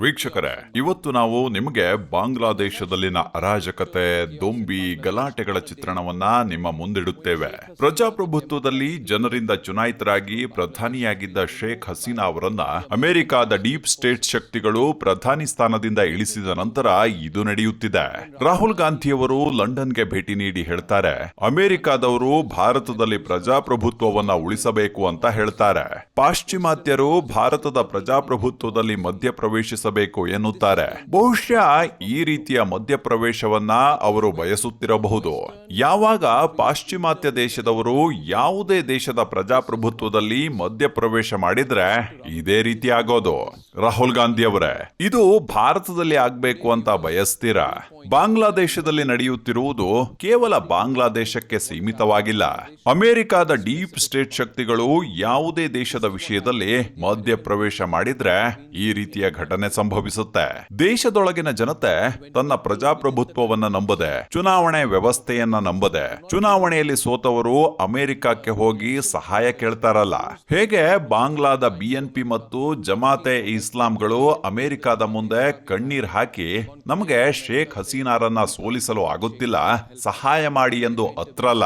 ವೀಕ್ಷಕರೇ ಇವತ್ತು ನಾವು ನಿಮಗೆ ಬಾಂಗ್ಲಾದೇಶದಲ್ಲಿನ ಅರಾಜಕತೆ ದೊಂಬಿ ಗಲಾಟೆಗಳ ಚಿತ್ರಣವನ್ನ ನಿಮ್ಮ ಮುಂದಿಡುತ್ತೇವೆ. ಪ್ರಜಾಪ್ರಭುತ್ವದಲ್ಲಿ ಜನರಿಂದ ಚುನಾಯಿತರಾಗಿ ಪ್ರಧಾನಿಯಾಗಿದ್ದ ಶೇಖ್ ಹಸೀನಾ ಅವರನ್ನ ಅಮೆರಿಕಾದ ಡೀಪ್ ಸ್ಟೇಟ್ ಶಕ್ತಿಗಳು ಪ್ರಧಾನಿ ಸ್ಥಾನದಿಂದ ಇಳಿಸಿದ ನಂತರ ಇದು ನಡೆಯುತ್ತಿದೆ. ರಾಹುಲ್ ಗಾಂಧಿಯವರು ಲಂಡನ್ಗೆ ಭೇಟಿ ನೀಡಿ ಹೇಳ್ತಾರೆ ಅಮೆರಿಕಾದವರು ಭಾರತದಲ್ಲಿ ಪ್ರಜಾಪ್ರಭುತ್ವವನ್ನ ಉಳಿಸಬೇಕು ಅಂತ ಹೇಳ್ತಾರೆ. ಪಾಶ್ಚಿಮಾತ್ಯರು ಭಾರತದ ಪ್ರಜಾಪ್ರಭುತ್ವದಲ್ಲಿ ಮಧ್ಯಪ್ರವೇಶಿಸಬೇಕು ಎನ್ನುತ್ತಾರೆ. ಬಹುಶಃ ಈ ರೀತಿಯ ಮಧ್ಯಪ್ರವೇಶವನ್ನ ಅವರು ಬಯಸುತ್ತಿರಬಹುದು. ಯಾವಾಗ ಪಾಶ್ಚಿಮಾತ್ಯ ದೇಶದವರು ಯಾವುದೇ ದೇಶದ ಪ್ರಜಾಪ್ರಭುತ್ವದಲ್ಲಿ ಮಧ್ಯಪ್ರವೇಶ ಮಾಡಿದ್ರೆ ಇದೇ ರೀತಿ ಆಗೋದು. ರಾಹುಲ್ ಗಾಂಧಿ ಅವರೇ, ಇದು ಭಾರತದಲ್ಲಿ ಆಗ್ಬೇಕು ಅಂತ ಬಯಸ್ತೀರಾ? ಬಾಂಗ್ಲಾದೇಶದಲ್ಲಿ ನಡೆಯುತ್ತಿರುವುದು ಕೇವಲ ಬಾಂಗ್ಲಾದೇಶಕ್ಕೆ ಸೀಮಿತವಾಗಿಲ್ಲ. ಅಮೆರಿಕಾದ ಡೀಪ್ ಸ್ಟೇಟ್ ಶಕ್ತಿಗಳು ಯಾವುದೇ ದೇಶದ ವಿಷಯದಲ್ಲಿ ಮಧ್ಯಪ್ರವೇಶ ಮಾಡಿದ್ರೆ ಈ ರೀತಿಯ ಘಟನೆ ಸಂಭವಿಸುತ್ತೆ. ದೇಶದೊಳಗಿನ ಜನತೆ ತನ್ನ ಪ್ರಜಾಪ್ರಭುತ್ವವನ್ನ ನಂಬದೆ, ಚುನಾವಣೆ ವ್ಯವಸ್ಥೆಯನ್ನ ನಂಬದೆ, ಚುನಾವಣೆಯಲ್ಲಿ ಸೋತವರು ಅಮೆರಿಕಕ್ಕೆ ಹೋಗಿ ಸಹಾಯ ಕೇಳ್ತಾರಲ್ಲ. ಹೇಗೆ ಬಾಂಗ್ಲಾದ ಬಿಎನ್ಪಿ ಮತ್ತು ಜಮಾತೆ ಇಸ್ಲಾಂಗಳು ಅಮೆರಿಕದ ಮುಂದೆ ಕಣ್ಣೀರ್ ಹಾಕಿ ನಮಗೆ ಶೇಖ್ ಹಸೀನಾರನ್ನ ಸೋಲಿಸಲು ಆಗುತ್ತಿಲ್ಲ, ಸಹಾಯ ಮಾಡಿ ಎಂದು ಅತ್ರಲ್ಲ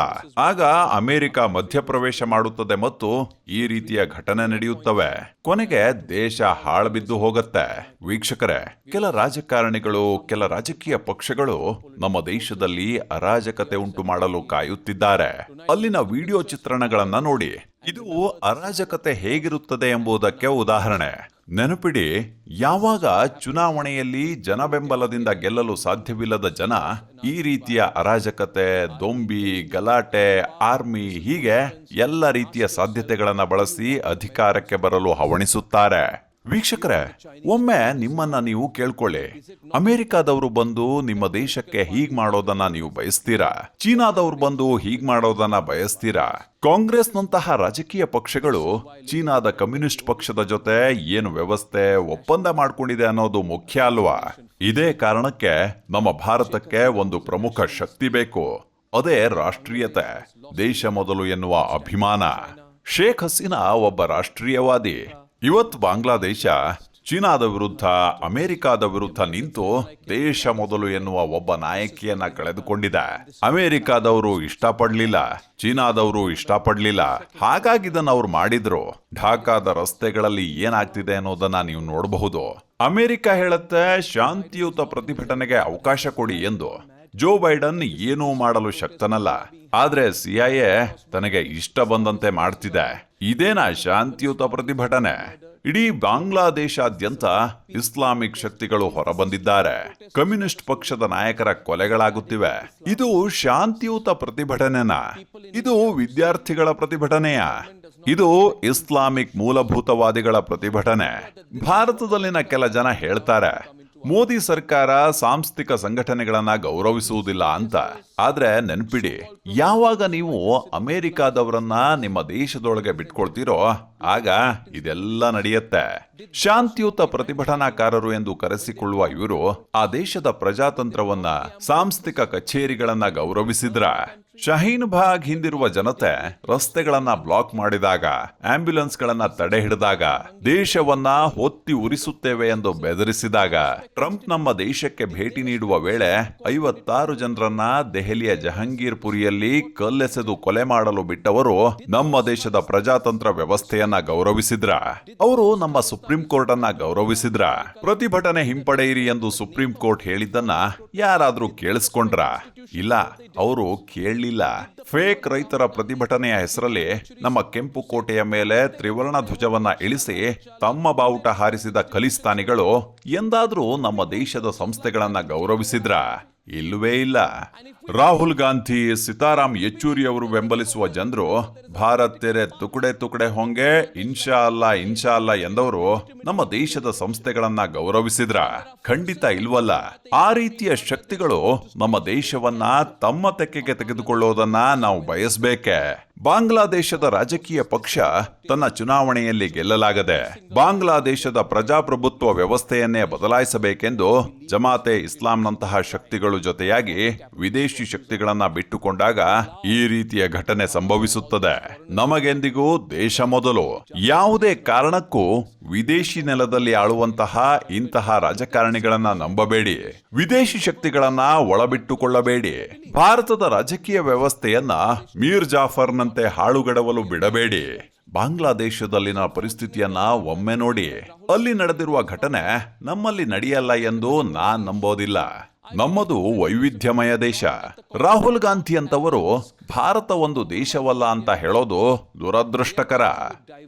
ಆಗ ಅಮೆರಿಕ ಮಧ್ಯಪ್ರವೇಶ ಮಾಡುತ್ತದೆ ಮತ್ತು ಈ ರೀತಿಯ ಘಟನೆ ನಡೆಯುತ್ತವೆ. ಕೊನೆಗೆ ದೇಶ ಹಾಳ್ಬಿದ್ದು ಹೋಗತ್ತೆ. ವೀಕ್ಷಕರೇ, ಕೆಲ ರಾಜಕಾರಣಿಗಳು, ಕೆಲ ರಾಜಕೀಯ ಪಕ್ಷಗಳು ನಮ್ಮ ದೇಶದಲ್ಲಿ ಅರಾಜಕತೆ ಉಂಟು ಮಾಡಲು ಕಾಯುತ್ತಿದ್ದಾರೆ. ಅಲ್ಲಿನ ವಿಡಿಯೋ ಚಿತ್ರಣಗಳನ್ನ ನೋಡಿ. ಇದು ಅರಾಜಕತೆ ಹೇಗಿರುತ್ತದೆ ಎಂಬುದಕ್ಕೆ ಉದಾಹರಣೆ. ನೆನಪಿಡಿ, ಯಾವಾಗ ಚುನಾವಣೆಯಲ್ಲಿ ಜನಬೆಂಬಲದಿಂದ ಗೆಲ್ಲಲು ಸಾಧ್ಯವಿಲ್ಲದ ಜನ ಈ ರೀತಿಯ ಅರಾಜಕತೆ, ದೊಂಬಿ, ಗಲಾಟೆ, ಆರ್ಮಿ ಹೀಗೆ ಎಲ್ಲ ರೀತಿಯ ಸಾಧ್ಯತೆಗಳನ್ನು ಬಳಸಿ ಅಧಿಕಾರಕ್ಕೆ ಬರಲು ಹವಣಿಸುತ್ತಾರೆ. ವೀಕ್ಷಕರೇ, ಒಮ್ಮೆ ನಿಮ್ಮನ್ನ ನೀವು ಕೇಳ್ಕೊಳ್ಳಿ. ಅಮೆರಿಕಾದವರು ಬಂದು ನಿಮ್ಮ ದೇಶಕ್ಕೆ ಹೀಗ್ ಮಾಡೋದನ್ನ ನೀವು ಬಯಸ್ತೀರಾ? ಚೀನಾದವ್ರು ಬಂದು ಹೀಗ್ ಮಾಡೋದನ್ನ ಬಯಸ್ತೀರಾ? ಕಾಂಗ್ರೆಸ್ನಂತಹ ರಾಜಕೀಯ ಪಕ್ಷಗಳು ಚೀನಾದ ಕಮ್ಯುನಿಸ್ಟ್ ಪಕ್ಷದ ಜೊತೆ ಏನು ವ್ಯವಸ್ಥೆ, ಒಪ್ಪಂದ ಮಾಡ್ಕೊಂಡಿದೆ ಅನ್ನೋದು ಮುಖ್ಯ ಅಲ್ವಾ? ಇದೇ ಕಾರಣಕ್ಕೆ ನಮ್ಮ ಭಾರತಕ್ಕೆ ಒಂದು ಪ್ರಮುಖ ಶಕ್ತಿ ಬೇಕು. ಅದೇ ರಾಷ್ಟ್ರೀಯತೆ. ದೇಶ ಮೊದಲು ಎನ್ನುವ ಅಭಿಮಾನ. ಶೇಖ್ ಹಸೀನಾ ಒಬ್ಬ ರಾಷ್ಟ್ರೀಯವಾದಿ. ಇವತ್ತು ಬಾಂಗ್ಲಾದೇಶ ಚೀನಾದ ವಿರುದ್ಧ, ಅಮೆರಿಕಾದ ವಿರುದ್ಧ ನಿಂತು ದೇಶ ಮೊದಲು ಎನ್ನುವ ಒಬ್ಬ ನಾಯಕಿಯನ್ನ ಕಳೆದುಕೊಂಡಿದೆ. ಅಮೆರಿಕಾದವರು ಇಷ್ಟಪಡ್ಲಿಲ್ಲ, ಚೀನಾದವರು ಇಷ್ಟಪಡ್ಲಿಲ್ಲ. ಹಾಗಾಗಿ ಇದನ್ನ ಅವ್ರು ಮಾಡಿದ್ರು. ಢಾಕಾದ ರಸ್ತೆಗಳಲ್ಲಿ ಏನಾಗ್ತಿದೆ ಅನ್ನೋದನ್ನ ನೀವು ನೋಡಬಹುದು. ಅಮೆರಿಕ ಹೇಳುತ್ತೆ, ಶಾಂತಿಯುತ ಪ್ರತಿಭಟನೆಗೆ ಅವಕಾಶ ಕೊಡಿ ಎಂದು. ಜೋ ಬೈಡನ್ ಏನೂ ಮಾಡಲು ಶಕ್ತನಲ್ಲ. ಆದ್ರೆ ಸಿಐಎ ತನಗೆ ಇಷ್ಟ ಬಂದಂತೆ ಮಾಡ್ತಿದೆ. ಇದೇನಾ ಶಾಂತಿಯುತ ಪ್ರತಿಭಟನೆ. ಇಡೀ ಬಾಂಗ್ಲಾದೇಶಾದ್ಯಂತ ಇಸ್ಲಾಮಿಕ್ ಶಕ್ತಿಗಳು ಹೊರಬಂದಿದ್ದಾರೆ. ಕಮ್ಯುನಿಸ್ಟ್ ಪಕ್ಷದ ನಾಯಕರ ಕೊಲೆಗಳಾಗುತ್ತಿವೆ. ಇದು ಶಾಂತಿಯುತ ಪ್ರತಿಭಟನೆನಾ? ಇದು ವಿದ್ಯಾರ್ಥಿಗಳ ಪ್ರತಿಭಟನೆಯ? ಇದು ಇಸ್ಲಾಮಿಕ್ ಮೂಲಭೂತವಾದಿಗಳ ಪ್ರತಿಭಟನೆ? ಭಾರತದಲ್ಲಿನ ಕೆಲ ಜನ ಹೇಳ್ತಾರೆ ಮೋದಿ ಸರ್ಕಾರ ಸಾಂಸ್ಥಿಕ ಸಂಘಟನೆಗಳನ್ನ ಗೌರವಿಸುವುದಿಲ್ಲ ಅಂತ. ಆದ್ರೆ ನೆನ್ಪಿಡಿ, ಯಾವಾಗ ನೀವು ಅಮೆರಿಕಾದವರನ್ನ ನಿಮ್ಮ ದೇಶದೊಳಗೆ ಬಿಟ್ಕೊಳ್ತೀರೋ, ಆಗ ಇದೆಲ್ಲ ನಡೆಯುತ್ತೆ. ಶಾಂತಿಯುತ ಪ್ರತಿಭಟನಾಕಾರರು ಎಂದು ಕರೆಸಿಕೊಳ್ಳುವ ಇವರು ಆ ದೇಶದ ಪ್ರಜಾತಂತ್ರವನ್ನ, ಸಾಂಸ್ಥಿಕ ಕಚೇರಿಗಳನ್ನ ಗೌರವಿಸಿದ್ರ. ಶಹೀನ್ ಭಾಗ್ ಹಿಂದಿರುವ ಜನತೆ ರಸ್ತೆಗಳನ್ನ ಬ್ಲಾಕ್ ಮಾಡಿದಾಗ ಆಂಬ್ಯುಲೆನ್ಸ್ ಗಳನ್ನ ತಡೆ ಹಿಡಿದಾಗ, ದೇಶವನ್ನ ಹೊತ್ತಿ ಉರಿಸುತ್ತೇವೆ ಎಂದು ಬೆದರಿಸಿದಾಗ, ಟ್ರಂಪ್ ನಮ್ಮ ದೇಶಕ್ಕೆ ಭೇಟಿ ನೀಡುವ ವೇಳೆ ಐವತ್ತಾರು ಜನರನ್ನ ದೆಹಲಿಯ ಜಹಂಗೀರ್ ಪುರಿಯಲ್ಲಿ ಕಲ್ಲೆಸೆದು ಕೊಲೆ ಮಾಡಲು ಬಿಟ್ಟವರು ನಮ್ಮ ದೇಶದ ಪ್ರಜಾತಂತ್ರ ವ್ಯವಸ್ಥೆಯನ್ನ ಗೌರವಿಸಿದ್ರ. ಅವರು ನಮ್ಮ ಸುಪ್ರೀಂ ಕೋರ್ಟ್ ಅನ್ನ ಗೌರವಿಸಿದ್ರ. ಪ್ರತಿಭಟನೆ ಹಿಂಪಡೆಯಿರಿ ಎಂದು ಸುಪ್ರೀಂ ಕೋರ್ಟ್ ಹೇಳಿದ್ದನ್ನ ಯಾರಾದ್ರೂ ಕೇಳಿಸ್ಕೊಂಡ್ರ? ಇಲ್ಲ, ಅವರು ಕೇಳಲಿಲ್ಲ. ಫೇಕ್ ರೈತರ ಪ್ರತಿಭಟನೆಯ ಹೆಸರಲ್ಲಿ ನಮ್ಮ ಕೆಂಪು ಕೋಟೆಯ ಮೇಲೆ ತ್ರಿವರ್ಣ ಧ್ವಜವನ್ನ ಇಳಿಸಿ ತಮ್ಮ ಬಾವುಟ ಹಾರಿಸಿದ ಖಲಿಸ್ತಾನಿಗಳು ಎಂದಾದ್ರೂ ನಮ್ಮ ದೇಶದ ಸಂಸ್ಥೆಗಳನ್ನ ಗೌರವಿಸಿದ್ರ? ಇಲ್ಲವೇ ಇಲ್ಲ. ರಾಹುಲ್ ಗಾಂಧಿ ಸೀತಾರಾಮ್ ಯೆಚೂರಿ ಅವರು ಬೆಂಬಲಿಸುವ ಜನರು ಭಾರತ್ ತೆರೆ ತುಕಡೆ ತುಕಡೆ ಹೊಂಗೆ ಇನ್ಶಾ ಅಲ್ಲ ಇನ್ಶಾ ಅಲ್ಲ ಎಂದವರು ನಮ್ಮ ದೇಶದ ಸಂಸ್ಥೆಗಳನ್ನ ಗೌರವಿಸಿದ್ರ. ಖಂಡಿತ ಇಲ್ವಲ್ಲ. ಆ ರೀತಿಯ ಶಕ್ತಿಗಳು ನಮ್ಮ ದೇಶವನ್ನ ತಮ್ಮ ತೆಕ್ಕೆಗೆ ತೆಗೆದುಕೊಳ್ಳೋದನ್ನ ನಾವು ಬಯಸ್ಬೇಕೆ. ಬಾಂಗ್ಲಾದೇಶದ ರಾಜಕೀಯ ಪಕ್ಷ ತನ್ನ ಚುನಾವಣೆಯಲ್ಲಿ ಗೆಲ್ಲಲಾಗದೆ ಬಾಂಗ್ಲಾದೇಶದ ಪ್ರಜಾಪ್ರಭುತ್ವ ವ್ಯವಸ್ಥೆಯನ್ನೇ ಬದಲಾಯಿಸಬೇಕೆಂದು ಜಮಾತೆ ಇಸ್ಲಾಂನಂತಹ ಶಕ್ತಿಗಳು ಜೊತೆಯಾಗಿ ವಿದೇಶಿ ಶಕ್ತಿಗಳನ್ನ ಬಿಟ್ಟುಕೊಂಡಾಗ ಈ ರೀತಿಯ ಘಟನೆ ಸಂಭವಿಸುತ್ತದೆ. ನಮಗೆಂದಿಗೂ ದೇಶ ಮೊದಲು. ಯಾವುದೇ ಕಾರಣಕ್ಕೂ ವಿದೇಶಿ ನೆಲದಲ್ಲಿ ಆಳುವಂತಹ ಇಂತಹ ರಾಜಕಾರಣಿಗಳನ್ನ ನಂಬಬೇಡಿ. ವಿದೇಶಿ ಶಕ್ತಿಗಳನ್ನ ಒಳಬಿಟ್ಟುಕೊಳ್ಳಬೇಡಿ. ಭಾರತದ ರಾಜಕೀಯ ವ್ಯವಸ್ಥೆಯನ್ನ ಮೀರ್ ಜಾಫರ್ನಂತೆ ಹಾಳುಗಡವಲು ಬಿಡಬೇಡಿ. ಬಾಂಗ್ಲಾದೇಶದಲ್ಲಿನ ಪರಿಸ್ಥಿತಿಯನ್ನ ಒಮ್ಮೆ ನೋಡಿ. ಅಲ್ಲಿ ನಡೆದಿರುವ ಘಟನೆ ನಮ್ಮಲ್ಲಿ ನಡೆಯಲ್ಲ ಎಂದು ನಾನ್ ನಂಬೋದಿಲ್ಲ. ನಮ್ಮದು ವೈವಿಧ್ಯಮಯ ದೇಶ. ರಾಹುಲ್ ಗಾಂಧಿ ಅಂತವರು ಭಾರತ ಒಂದು ದೇಶವಲ್ಲ ಅಂತ ಹೇಳೋದು ದುರದೃಷ್ಟಕರ.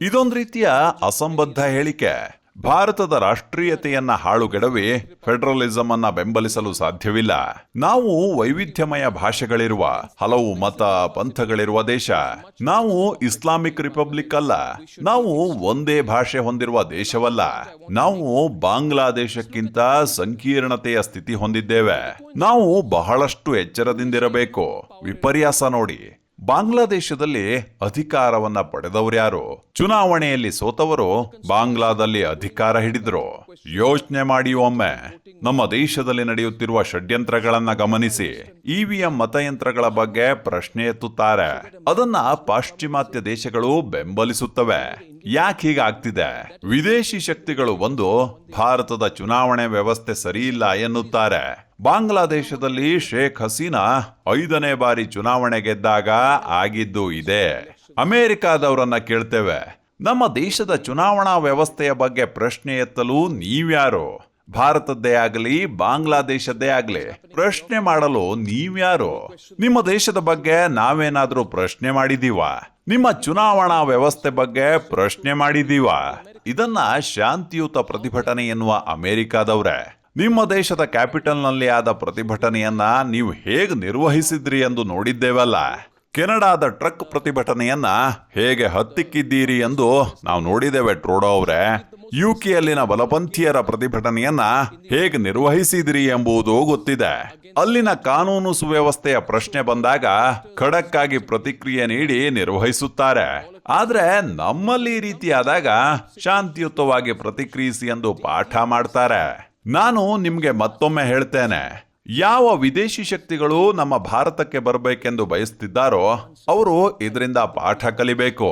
ಇದೊಂದ್ ರೀತಿಯ ಅಸಂಬದ್ಧ ಹೇಳಿಕೆ. ಭಾರತದ ರಾಷ್ಟ್ರೀಯತೆಯನ್ನ ಹಾಳುಗೆಡವಿ ಫೆಡರಲಿಸಂ ಅನ್ನ ಬೆಂಬಲಿಸಲು ಸಾಧ್ಯವಿಲ್ಲ. ನಾವು ವೈವಿಧ್ಯಮಯ ಭಾಷೆಗಳಿರುವ, ಹಲವು ಮತ ಪಂಥಗಳಿರುವ ದೇಶ. ನಾವು ಇಸ್ಲಾಮಿಕ್ ರಿಪಬ್ಲಿಕ್ ಅಲ್ಲ. ನಾವು ಒಂದೇ ಭಾಷೆ ಹೊಂದಿರುವ ದೇಶವಲ್ಲ. ನಾವು ಬಾಂಗ್ಲಾದೇಶಕ್ಕಿಂತ ಸಂಕೀರ್ಣತೆಯ ಸ್ಥಿತಿ ಹೊಂದಿದ್ದೇವೆ. ನಾವು ಬಹಳಷ್ಟು ಎಚ್ಚರದಿಂದಿರಬೇಕು. ವಿಪರ್ಯಾಸ ನೋಡಿ. ಬಾಂಗ್ಲಾದೇಶದಲ್ಲಿ ಅಧಿಕಾರವನ್ನ ಪಡೆದವರ್ಯಾರು ಚುನಾವಣೆಯಲ್ಲಿ ಸೋತವರು ಬಾಂಗ್ಲಾದಲ್ಲಿ ಅಧಿಕಾರ ಹಿಡಿದ್ರು. ಯೋಚನೆ ಮಾಡಿ ಒಮ್ಮೆ. ನಮ್ಮ ದೇಶದಲ್ಲಿ ನಡೆಯುತ್ತಿರುವ ಷಡ್ಯಂತ್ರಗಳನ್ನ ಗಮನಿಸಿ. ಇವಿಎಂ ಮತಯಂತ್ರಗಳ ಬಗ್ಗೆ ಪ್ರಶ್ನೆ ಎತ್ತುತ್ತಾರೆ. ಅದನ್ನ ಪಾಶ್ಚಿಮಾತ್ಯ ದೇಶಗಳು ಬೆಂಬಲಿಸುತ್ತವೆ. ಯಾಕೆ ಹೀಗಾಗ್ತಿದೆ ವಿದೇಶಿ ಶಕ್ತಿಗಳು ಒಂದು ಭಾರತದ ಚುನಾವಣೆ ವ್ಯವಸ್ಥೆ ಸರಿಯಿಲ್ಲ ಎನ್ನುತ್ತಾರೆ. ಬಾಂಗ್ಲಾದೇಶದಲ್ಲಿ ಶೇಖ್ ಹಸೀನಾ ಐದನೇ ಬಾರಿ ಚುನಾವಣೆ ಗೆದ್ದಾಗ ಆಗಿದ್ದು ಇದೆ. ಅಮೆರಿಕಾದವರನ್ನ ಕೇಳ್ತೇವೆ. ನಮ್ಮ ದೇಶದ ಚುನಾವಣಾ ವ್ಯವಸ್ಥೆಯ ಬಗ್ಗೆ ಪ್ರಶ್ನೆ ಎತ್ತಲು ನೀವ್ಯಾರು? ಭಾರತದ್ದೇ ಆಗಲಿ, ಬಾಂಗ್ಲಾದೇಶದ್ದೇ ಆಗಲಿ, ಪ್ರಶ್ನೆ ಮಾಡಲು ನೀವ್ಯಾರು? ನಿಮ್ಮ ದೇಶದ ಬಗ್ಗೆ ನಾವೇನಾದ್ರೂ ಪ್ರಶ್ನೆ ಮಾಡಿದೀವಾ? ನಿಮ್ಮ ಚುನಾವಣಾ ವ್ಯವಸ್ಥೆ ಬಗ್ಗೆ ಪ್ರಶ್ನೆ ಮಾಡಿದೀವಾ? ಇದನ್ನ ಶಾಂತಿಯುತ ಪ್ರತಿಭಟನೆ ಎನ್ನುವ ಅಮೆರಿಕಾದವ್ರೆ. ನಿಮ್ಮ ದೇಶದ ಕ್ಯಾಪಿಟಲ್ನಲ್ಲಿ ಆದ ಪ್ರತಿಭಟನೆಯನ್ನ ನೀವು ಹೇಗೆ ನಿರ್ವಹಿಸಿದ್ರಿ ಎಂದು ನೋಡಿದ್ದೇವಲ್ಲ? ಕೆನಡಾದ ಟ್ರಕ್ ಪ್ರತಿಭಟನೆಯನ್ನ ಹೇಗೆ ಹತ್ತಿಕ್ಕಿದ್ದೀರಿ ಎಂದು ನಾವು ನೋಡಿದ್ದೇವೆ ಟ್ರೋಡೋ ಅವರೇ. ಯುಕೆಯಲ್ಲಿನ ಬಲಪಂಥೀಯರ ಪ್ರತಿಭಟನೆಯನ್ನ ಹೇಗೆ ನಿರ್ವಹಿಸಿದಿರಿ ಎಂಬುದು ಗೊತ್ತಿದೆ. ಅಲ್ಲಿನ ಕಾನೂನು ಸುವ್ಯವಸ್ಥೆಯ ಪ್ರಶ್ನೆ ಬಂದಾಗ ಖಡಕ್ ಆಗಿ ಪ್ರತಿಕ್ರಿಯೆ ನೀಡಿ ನಿರ್ವಹಿಸುತ್ತಾರೆ. ಆದ್ರೆ ನಮ್ಮಲ್ಲಿ ಈ ರೀತಿಯಾದಾಗ ಶಾಂತಿಯುತವಾಗಿ ಪ್ರತಿಕ್ರಿಯಿಸಿ ಎಂದು ಪಾಠ ಮಾಡ್ತಾರೆ. ನಾನು ನಿಮಗೆ ಮತ್ತೊಮ್ಮೆ ಹೇಳ್ತೇನೆ, ಯಾವ ವಿದೇಶಿ ಶಕ್ತಿಗಳು ನಮ್ಮ ಭಾರತಕ್ಕೆ ಬರಬೇಕೆಂದು ಬಯಸ್ತಿದ್ದಾರೋ, ಅವರು ಇದರಿಂದ ಪಾಠ ಕಲಿಬೇಕು.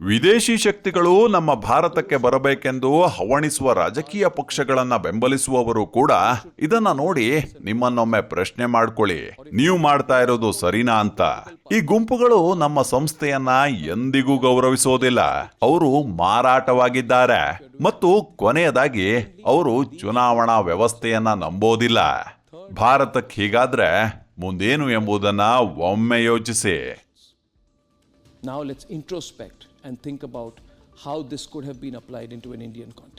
ವಿದೇಶಿ ಶಕ್ತಿಗಳು ನಮ್ಮ ಭಾರತಕ್ಕೆ ಬರಬೇಕೆಂದು ಹವಣಿಸುವ ರಾಜಕೀಯ ಪಕ್ಷಗಳನ್ನ ಬೆಂಬಲಿಸುವವರು ಕೂಡ ಇದನ್ನ ನೋಡಿ ನಿಮ್ಮನ್ನೊಮ್ಮೆ ಪ್ರಶ್ನೆ ಮಾಡ್ಕೊಳ್ಳಿ. ನೀವು ಮಾಡ್ತಾ ಇರೋದು ಸರಿನಾ ಅಂತ. ಈ ಗುಂಪುಗಳು ನಮ್ಮ ಸಂಸ್ಥೆಯನ್ನ ಎಂದಿಗೂ ಗೌರವಿಸೋದಿಲ್ಲ. ಅವರು ಮಾರಾಟವಾಗಿದ್ದಾರೆ. ಮತ್ತು ಕೊನೆಯದಾಗಿ ಅವರು ಚುನಾವಣಾ ವ್ಯವಸ್ಥೆಯನ್ನ ನಂಬೋದಿಲ್ಲ. ಭಾರತಕ್ಕೆ ಹೀಗಾದ್ರೆ ಮುಂದೇನು ಎಂಬುದನ್ನ ಒಮ್ಮೆ ಯೋಚಿಸಿ. ನಾವು let's introspect. And think about how this could have been applied into an Indian context.